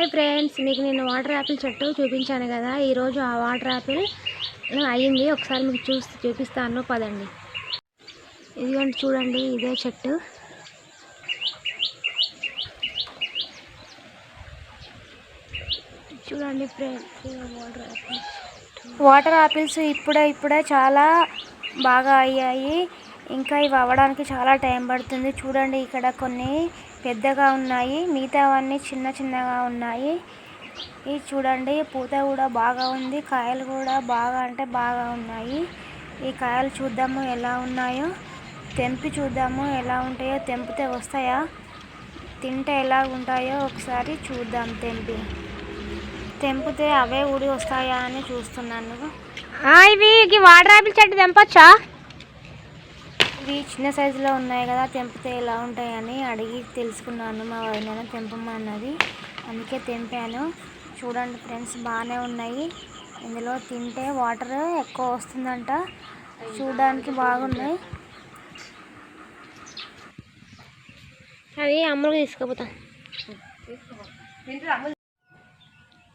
Hi friends మీకు నేను water Apple చెట్టు చూపించాను కదా. ఈరోజు ఆ వాటర్ యాపిల్ అయ్యింది. ఒకసారి మీకు చూసి చూపిస్తాను. పదండి. ఇదిగోండి చూడండి ఇదే చెట్టు. చూడండి friends water apple water apples ఇప్పుడే ఇప్పుడే చాలా బాగా అయ్యాయి. ఇంకా ఇవి అవ్వడానికి చాలా టైం పడుతుంది. చూడండి ఇక్కడ కొన్ని పెద్దగా ఉన్నాయి. మిగతావన్నీ చిన్న చిన్నగా ఉన్నాయి. ఇది చూడండి పూత కూడా బాగా ఉంది. కాయలు కూడా బాగా అంటే బాగా ఉన్నాయి. ఈ కాయలు చూద్దాము ఎలా ఉన్నాయో. తెంపి చూద్దాము ఎలా ఉంటాయో. తెంపితే వస్తాయా? తింటే ఎలా ఉంటాయో ఒకసారి చూద్దాం తెంపి. తెంపితే అవే ఊడి వస్తాయా అని చూస్తున్నాను. ఇవి వాటర్ ఆపిల్ చెట్టు తెంపచ్చా? ఇవి చిన్న సైజులో ఉన్నాయి కదా తెంపితే ఎలా ఉంటాయని అడిగి తెలుసుకున్నాను. మా వదిన తెంపమన్నది. అందుకే తెంపాను. చూడండి ఫ్రెండ్స్ బాగానే ఉన్నాయి. ఇందులో తింటే వాటర్ ఎక్కువ వస్తుందంట. చూడడానికి బాగున్నాయి. అవి అమ్మకు తీసుకుపోతా.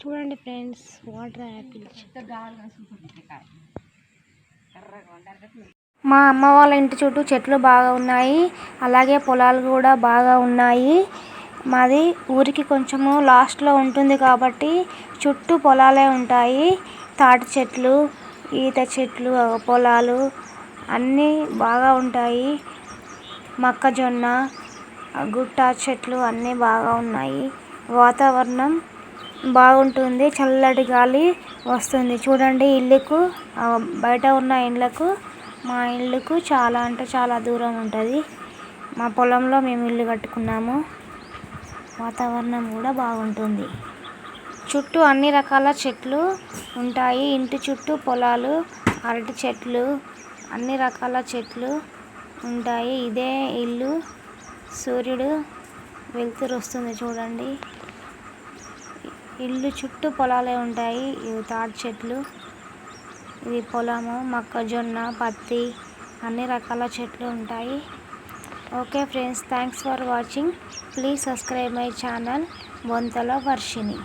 చూడండి ఫ్రెండ్స్ వాటర్ యాపిల్ మా అమ్మ వాళ్ళ ఇంటి చుట్టూ చెట్లు బాగా ఉన్నాయి. అలాగే పొలాలు కూడా బాగా ఉన్నాయి. మాది ఊరికి కొంచెము లాస్ట్లో ఉంటుంది కాబట్టి చుట్టూ పొలాలే ఉంటాయి. తాటి చెట్లు ఈత చెట్లు పొలాలు అన్నీ బాగా ఉంటాయి. మొక్కజొన్న గుట్ట చెట్లు అన్నీ బాగా ఉన్నాయి. వాతావరణం బాగుంటుంది. చల్లటి గాలి వస్తుంది. చూడండి ఇల్లుకు బయట ఉన్న ఇళ్ళకు మా ఇల్లుకు చాలా అంటే చాలా దూరం ఉంటుంది. మా పొలంలో మేము ఇల్లు కట్టుకున్నాము. వాతావరణం కూడా బాగుంటుంది. చుట్టూ అన్ని రకాల చెట్లు ఉంటాయి. ఇంటి చుట్టూ పొలాలు అరటి చెట్లు అన్ని రకాల చెట్లు ఉంటాయి. ఇదే ఇల్లు. సూర్యుడు వెలుతురు వస్తుంది చూడండి. ఇల్లు చుట్టూ పొలాలే ఉంటాయి. తాటి చెట్లు. ఇది పొలము మొక్కజొన్న పత్తి అన్ని రకాల చెట్లు ఉంటాయి. Okay friends thanks for watching. Please subscribe my channel Bonthala Varshini